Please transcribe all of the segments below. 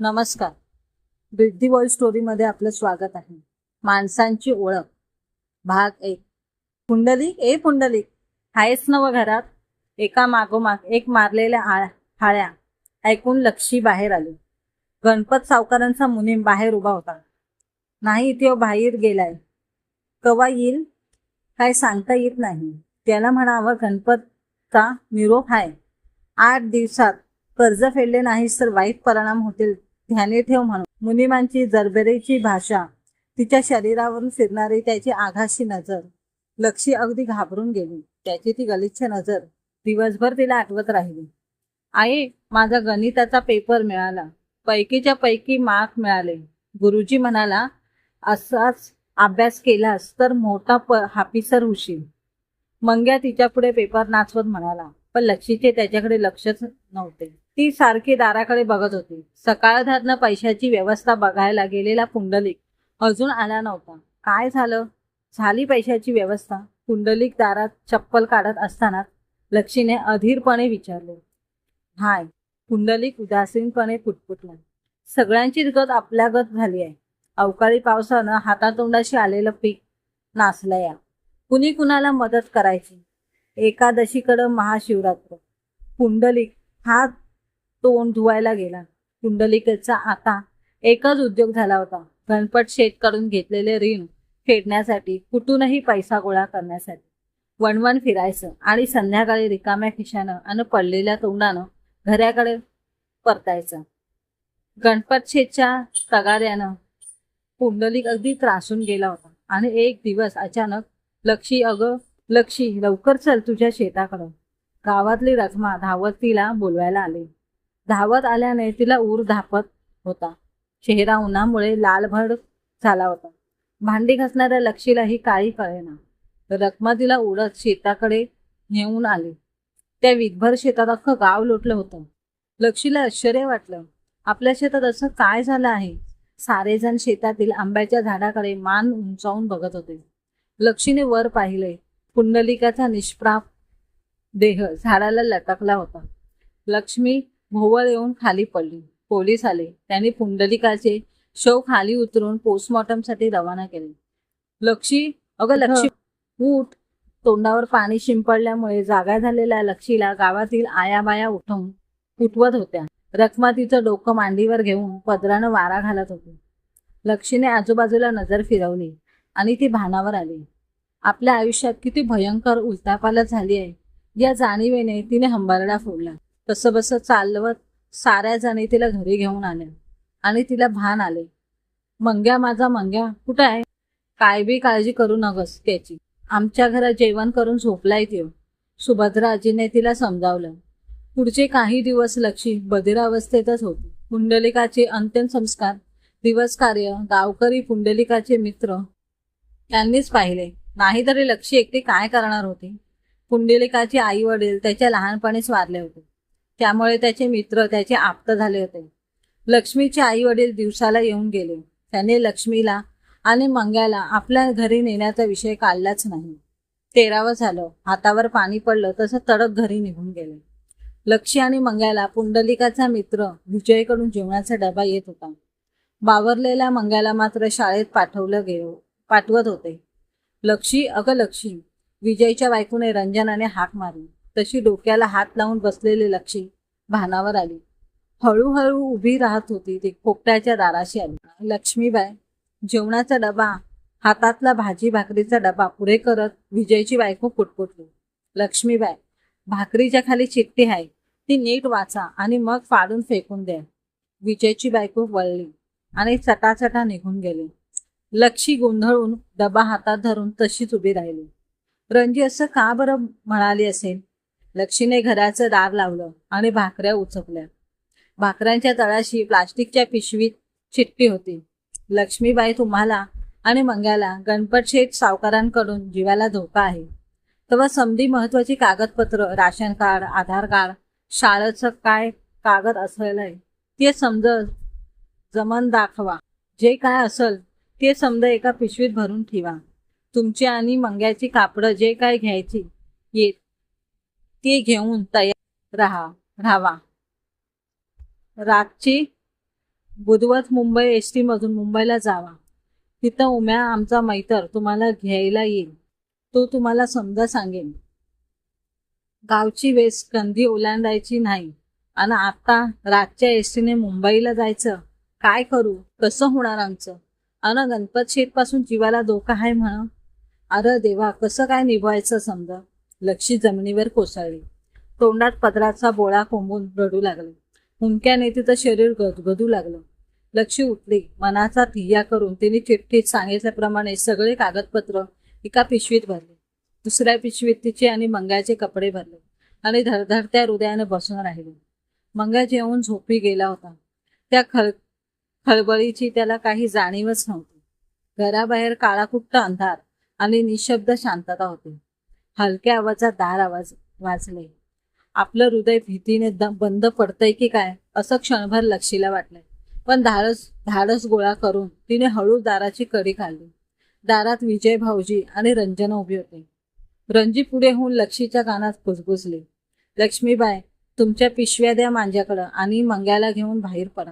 नमस्कार. Big world स्टोरीमध्ये आपलं स्वागत आहे. माणसांची ओळख. भाग एक. पुंडलिक ए पुंडलिक आहेस नव घरात एका मागोमाग एक मारलेल्या आळ हाळ्या ऐकून लक्षी बाहेर आली. गणपत सावकारांचा मुनीम बाहेर उभा होता. नाही तो हो बाहेर गेलाय. कवा येईल? काय सांगता येत नाही. त्याला म्हणावं गणपतचा निरोप आहे. आठ दिवसात कर्ज फेडले नाहीस तर वाईट परिणाम होतील ध्याने ठेव म्हणून. मुनिमांची जरबेरीची भाषा तिच्या शरीरावरून फिरणारी त्याची आघाशी नजर लक्षी अगदी घाबरून गेली. त्याची ती गलिच्छ नजर दिवसभर तिला आठवत राहिली. आई माझा गणिताचा पेपर मिळाला. पैकीच्या पैकी मार्क मिळाले. गुरुजी म्हणाला असाच अभ्यास केलास तर मोठा प हापिसर होशील. मंग्या तिच्यापुढे पेपर नाचवत म्हणाला पण लक्ष्मीचे त्याच्याकडे लक्षच नव्हते. ती सारखी दाराकडे बघत होती. सकाळधातनं पैशाची व्यवस्था बघायला गेलेला पुंडलिक अजून आला नव्हता. काय झालं? झाली पैशाची व्यवस्था? पुंडलिक दारात चप्पल काढत असताना लक्षीने अधीरपणे विचारले. हाय पुंडलिक उदासीनपणे पुटपुटला. सगळ्यांचीच गत आपल्या गत झाली आहे. अवकाळी पावसानं हातातोंडाशी आलेलं पीक नासलं या कुणी कुणाला मदत करायची? एकादशीकडं महाशिवरात्र. पुंडलिक हा तोंड धुवायला गेला. पुंडलिकेचा आता एकच उद्योग झाला होता. गणपत शेतकडून घेतलेले ऋण फेडण्यासाठी कुठूनही पैसा गोळा करण्यासाठी. वणवण फिरायचं आणि संध्याकाळी रिकाम्या खिशानं आणि पडलेल्या तोंडानं घराकडे परतायचं. गणपत शेतच्या तगाऱ्यानं पुंडलिक अगदी त्रासून गेला होता आणि एक दिवस अचानक लक्षी अगं लक्षी लवकर चल तुझ्या शेताकडं. गावातली रखमा धावत तिला बोलवायला आले. धावत आल्याने तिला ऊर धापत होता. चेहरा उन्हामुळे लालभड झाला होता. भांडी घासणाऱ्या लक्षीला ही काळी कळेना. रखमा तिला उडत शेताकडे नेऊन आले. त्या विधभर शेतात अख्खं गाव लोटलं होतं. लक्षीला आश्चर्य वाटलं. आपल्या शेतात असं काय झालं आहे? सारेजण शेतातील आंब्याच्या झाडाकडे मान उंचावून बघत होते. लक्षीने वर पाहिले. पुंडलिकाचा निष्प्राप देह झाडाला लटकला होता. लक्ष्मी भोवळ येऊन खाली पडली. पोलीस आले. त्यांनी पुंडलिकाचे शव खाली उतरून पोस्टमॉर्टमसाठी रवाना केले. लक्षी अगं लक्षी उठ. तोंडावर पाणी शिंपडल्यामुळे जागा झालेल्या लक्षीला गावातील आयाबाया उठवून उठवत होत्या. रखमा तिचं डोकं मांडीवर घेऊन पदरानं वारा घालत होती. लक्षीने आजूबाजूला नजर फिरवली आणि ती भानावर आली. आपल्या आयुष्यात किती भयंकर उलतापालत झाली आहे. या जाणीवेने तिने हंबरडा फोडला. तसं बसं चालवत साऱ्या जणी तिला घरी घेऊन आल्या आणि तिला भान आले. मंग्या माझा मंग्या कुठं आहे? काय बी काळजी करू नगस त्याची. आमच्या घरात जेवण करून झोपलाय त्यो सुभद्रा आजीने तिला समजावलं. पुढचे काही दिवस लक्षी बधिरावस्थेतच होती. पुंडलिकाचे अंत्यसंस्कार दिवस कार्य गावकरी पुंडलिकाचे मित्र त्यांनीच पाहिले. नाहीतरी लक्षी एकटी काय करणार होती? पुंडलिकाचे आई वडील त्याच्या लहानपणीच वारले होते. त्यामुळे त्याचे मित्र त्याचे आप्त झाले होते. लक्ष्मीचे आई वडील दिवसाला येऊन गेले. त्याने लक्ष्मीला आणि मंग्याला आपल्या घरी नेण्याचा विषय काढलाच नाही. तेरावं झालं. हातावर पाणी पडलं तसं तडक घरी निघून गेले. लक्ष्मी आणि मंग्याला पुंडलिकाचा मित्र विजयकडून जेवणाचा डबा येत होता. बावरलेल्या मंग्याला मात्र शाळेत पाठवलं गेलो पाठवत होते. लक्षी अगं लक्षी विजयच्या बायकोने रंजनाने हाक मारली. तशी डोक्याला हात लावून बसलेली लक्षी भानावर आली. हळूहळू उभी राहत होती ती पोपट्याच्या दाराशी आली. लक्ष्मीबाई जेवणाचा डबा हातातला भाजी भाकरीचा डबा पुढे करत विजयची बायको पुटपुटली. लक्ष्मीबाई भाकरीच्या खाली चिठ्ठी आहे. ती नीट वाचा आणि मग फाडून फेकून द्या. विजयची बायको वळली आणि चटाचटा निघून गेली. लक्षी गोंधळून डबा हातात धरून तशीच उभी राहिली. रणजी असं का बरं म्हणाली असेल? लक्षीने घराचं दार लावलं आणि भाकऱ्या उचकल्या. भाकऱ्यांच्या तळाशी प्लास्टिकच्या पिशवीत चिठ्ठी होती. लक्ष्मीबाई तुम्हाला आणि मंग्याला गणपत शेठ सावकारांकडून जीवाला धोका आहे. तेव्हा समधी महत्वाची कागदपत्र राशन कार्ड आधार कार्ड शाळेचं काय कागद असेल ते समज जमन दाखवा. जे काय असेल ते समजा एका पिशवीत भरून ठेवा. तुमची आणि मंग्याची कापडं जे काय घ्यायची येत ते घेऊन तयार राहा राहावा. रागची बुधवत मुंबई एस टी मधून मुंबईला जावा. तिथं उम्या आमचा मैतर तुम्हाला घ्यायला येईल. तो तुम्हाला समजा सांगेन गावची वेस कंदी ओलांडायची नाही. आणि आता रातच्या एस टीने मुंबईला जायचं. काय करू? कसं होणार आमचं? अन गणपत शेठपासून जीवाला धोका आहे म्हणा. अरे देवा कसं काय निभवायचं समजा? लक्षी जमिनीवर कोसळली. तोंडात पदराचा बोळा कोंबून रडू लागले. हुंक्याने तिचं शरीर गदगदू लागलं. लक्षी उठली. मनाचा थिया करून तिने चिठ्ठीत सांगितल्याप्रमाणे सगळे कागदपत्र एका पिशवीत भरले. दुसऱ्या पिशवीत तिचे आणि मंग्याचे कपडे भरले. आणि धडधडत्या हृदयाने बसून राहिले. मंगा जेवून झोपी गेला होता. त्या खळ खळबळीची त्याला काही जाणीवच नव्हती. घराबाहेर काळाकुट्ट अंधार आणि निशब्द शांतता होती. हलक्या आवाजात दार आवाज वाजले. आपलं हृदय भीतीने द- बंद पडतंय की काय? असं क्षणभर लक्षीला वाटलंय. पण धाडस धाडस गोळा करून तिने हळू दाराची कडी खाल्ली. दारात विजय भाऊजी आणि रंजना उभी होते. रंजी पुढे होऊन लक्षीच्या कानात कुजबुजली. लक्ष्मीबाई तुमच्या पिशव्या द्या माझ्याकडं आणि मंग्याला घेऊन बाहेर पडा.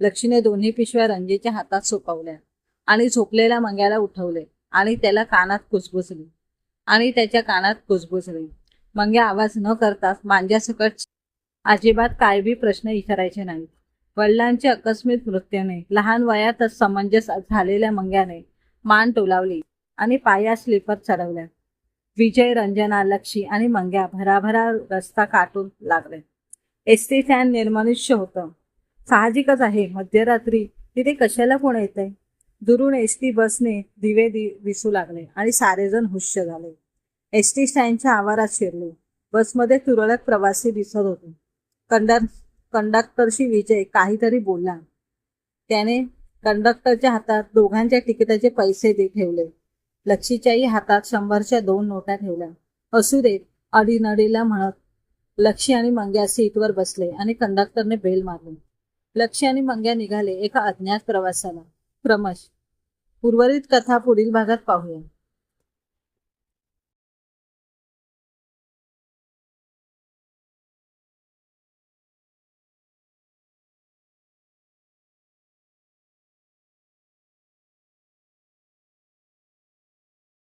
लक्ष्मीने दोन्ही पिशव्या रंजीच्या हातात सोपवल्या आणि झोपलेल्या मंग्याला उठवले आणि त्याला कानात कुसबुसली आणि त्याच्या कानात कुसबुसले मंग्या आवाज न करताच मांज्यासकट अजिबात काय बी प्रश्न विचारायचे नाहीत. वडिलांच्या अकस्मित मृत्यूने लहान वयातच समंजस झालेल्या मंग्याने मान टोलावली आणि पाया स्लीपर चढवल्या. विजय रंजना लक्षी आणि मंग्या भराभरा रस्ता काटून लागले. एस टी फॅन निर्मनुष्य होतं. साहजिकच आहे. मध्यरात्री तिथे कशाला कोण येतंय? दुरून एस टी बसने दिवे दि दिसू लागले आणि सारेजण हुश्य झाले. एस टी स्टँडच्या आवारात शिरले. बसमध्ये तुरळक प्रवासी दिसत होते. कंडर कंडक्टरशी विजय काहीतरी बोलला. त्याने कंडक्टरच्या हातात दोघांच्या तिकिटाचे पैसे दे ठेवले. लक्षीच्याही हातात शंभरच्या दोन नोटा ठेवल्या. असू देत अडीनडीला म्हणत लक्षी आणि मंग्या सीटवर बसले आणि कंडक्टरने बेल मारली. लक्ष आणि मंग्या निघाले एका अज्ञात प्रवासाला. क्रमश उर्वरित कथा पुढील भागात पाहूया.